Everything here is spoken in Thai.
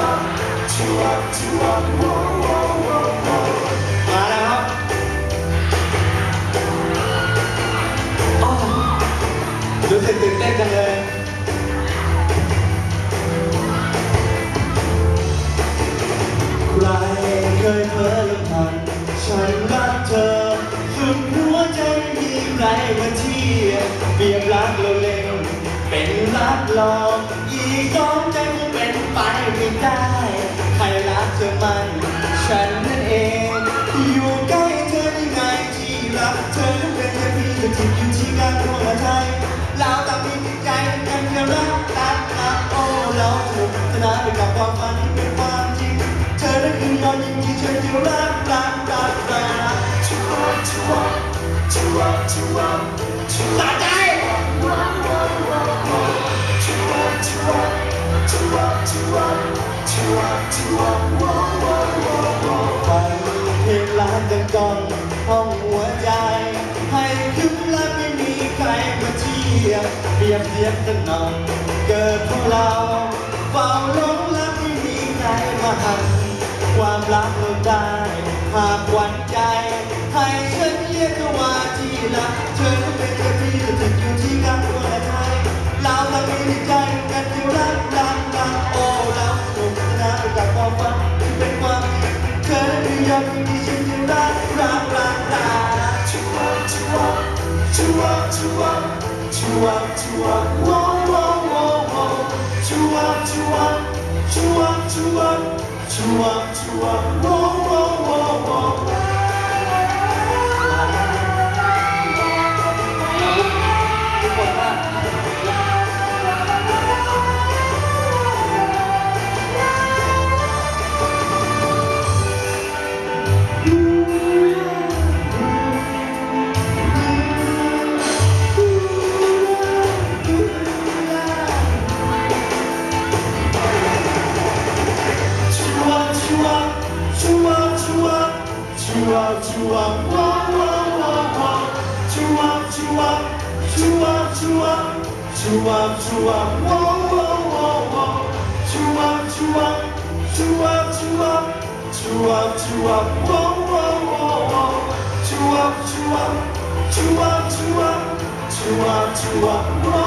up ลี่ยใครเคยเพ้อลำพันฉันรักเธอสุดหัวใจมีใครมาเทียเปรียบรักเรเล่น เป็นรักหลอกอีกสองใจคงเป็นไปไม่ได้ใครรักเธอมันฉันนั่นเอง อยู่ใกล้เธอได้ไงที่รักเธอเป็นแค่พี่จะติดอยู่ที่การทั่วไทยเราต่างมีจิตใจกันแค่รักรักรักโอ้เราสนุกสนาไปกับความฝันที่เป็นความจริงเธอนั้นคือนอนยิ้มที่ฉันจะรักรักรักรักชัวร์ชัวร์ชัวร์ชัวร์ชัวร์ใจชั ฟังเพลงล้านดังกองห้องหัวใจ ให้คึกและไม่มีใครมาเทียบเปรียบเทียบกันหน่อยเกิดพวกเราเฝ้าหลงและไม่มีใครมาหันความรักเราได้ หากหวั่นใจ ให้ฉันเรียกเธอว่าที่รักเธอเป็นแค่พี่จะติดอยู่ที่กัน ร์ชัวร์โว้โว้โว้โว้ วร์ชัวร์ว้าวว้า